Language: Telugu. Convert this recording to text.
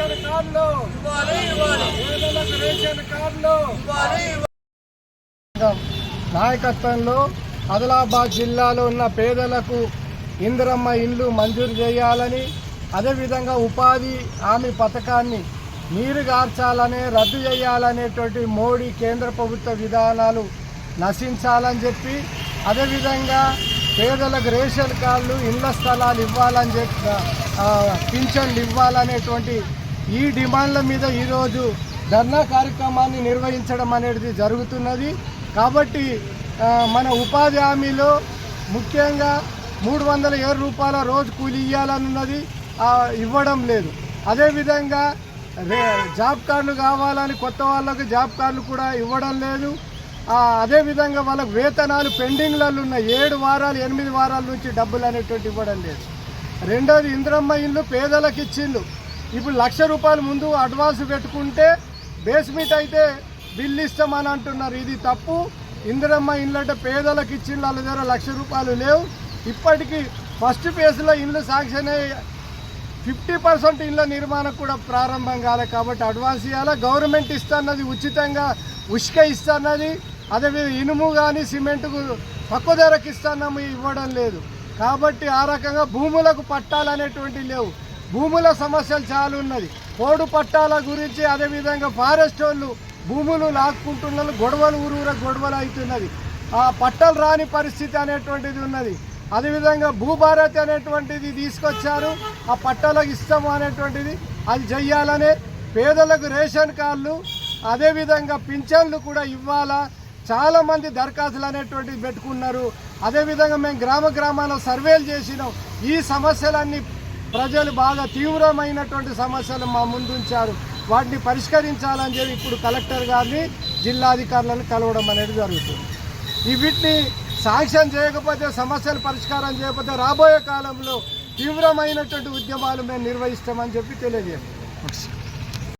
రేషన్ కార్డులు. పేదలకు రేషన్ కార్డులు. నాయకత్వంలో ఆదిలాబాద్ జిల్లాలో ఉన్న పేదలకు ఇందిరమ్మ ఇండ్లు మంజూరు చేయాలని అదేవిధంగా ఉపాధి హామీ పథకాన్ని నీరు గార్చాలనే రద్దు చేయాలనేటువంటి మోడీ కేంద్ర ప్రభుత్వ విధానాలు నశించాలని చెప్పి అదేవిధంగా పేదలకు రేషన్ కార్డులు ఇళ్ళ స్థలాలు ఇవ్వాలని చెప్పి పింఛన్లు ఇవ్వాలనేటువంటి ఈ డిమాండ్ల మీద ఈరోజు ధర్నా కార్యక్రమాన్ని నిర్వహించడం అనేది జరుగుతున్నది. కాబట్టి మన ఉపాధి హామీలో ముఖ్యంగా మూడు వందల ఏడు రూపాయల రోజు కూలి ఇవ్వాలన్నది ఇవ్వడం లేదు. అదేవిధంగా జాబ్ కార్డులు కావాలని కొత్త వాళ్ళకు జాబ్ కార్డులు కూడా ఇవ్వడం లేదు. అదేవిధంగా వాళ్ళకు వేతనాలు పెండింగ్లలో ఉన్న ఏడు వారాలు ఎనిమిది వారాల నుంచి డబ్బులు అనేటువంటి ఇవ్వడం లేదు. రెండోది ఇంద్రమ్మ ఇల్లు పేదలకు ఇచ్చిండు. ఇప్పుడు లక్ష రూపాయలు ముందు అడ్వాన్స్ పెట్టుకుంటే బేస్మెంట్ అయితే బిల్లు ఇస్తామని అంటున్నారు. ఇది తప్పు. ఇందిరమ్మ ఇండ్లంటే పేదలకు ఇచ్చిన వాళ్ళ దగ్గర లక్ష రూపాయలు లేవు. ఇప్పటికీ ఫస్ట్ ఫేజ్లో ఇల్లు శాంక్షన్ అయ్యి ఫిఫ్టీ పర్సెంట్ ఇళ్ళ నిర్మాణం కూడా ప్రారంభం కాలే కాబట్టి అడ్వాన్స్ ఇవ్వాలా గవర్నమెంట్ ఇస్తున్నది ఉచితంగా ఉష్క ఇస్తున్నది. అదేవిధంగా ఇనుము కానీ సిమెంట్కు తక్కువ ధరకు ఇస్తున్నాము ఇవ్వడం లేదు. కాబట్టి ఆ రకంగా భూములకు పట్టాలనేటువంటి లేవు. భూముల సమస్యలు చాలా ఉన్నది. కోడు పట్టాల గురించి అదేవిధంగా ఫారెస్ట్ వాళ్ళు భూములు లాక్కుంటున్నారు. గొడవలు ఊరూర గొడవలు అవుతున్నది. ఆ పట్టాలు రాని పరిస్థితి అనేటువంటిది ఉన్నది. అదేవిధంగా భూభారత్ అనేటువంటిది తీసుకొచ్చారు. ఆ పట్టాలకు ఇస్తాము అనేటువంటిది అది చెయ్యాలనే పేదలకు రేషన్ కార్డులు అదేవిధంగా పింఛన్లు కూడా ఇవ్వాలా? చాలామంది దరఖాస్తులు అనేటువంటివి పెట్టుకున్నారు. అదేవిధంగా మేము గ్రామ గ్రామాల్లో సర్వేలు చేసినాం. ఈ సమస్యలన్నీ ప్రజలు బాగా తీవ్రమైనటువంటి సమస్యలు మా ముందుంచారు. వాటిని పరిష్కరించాలని చెప్పి ఇప్పుడు కలెక్టర్ గారిని జిల్లాధికారులను కలవడం అనేది జరుగుతుంది. ఈ వీటిని శాంక్షన్ చేయకపోతే సమస్యలు పరిష్కారం చేయకపోతే రాబోయే కాలంలో తీవ్రమైనటువంటి ఉద్యమాలు మేము నిర్వహిస్తామని చెప్పి తెలియజేయండి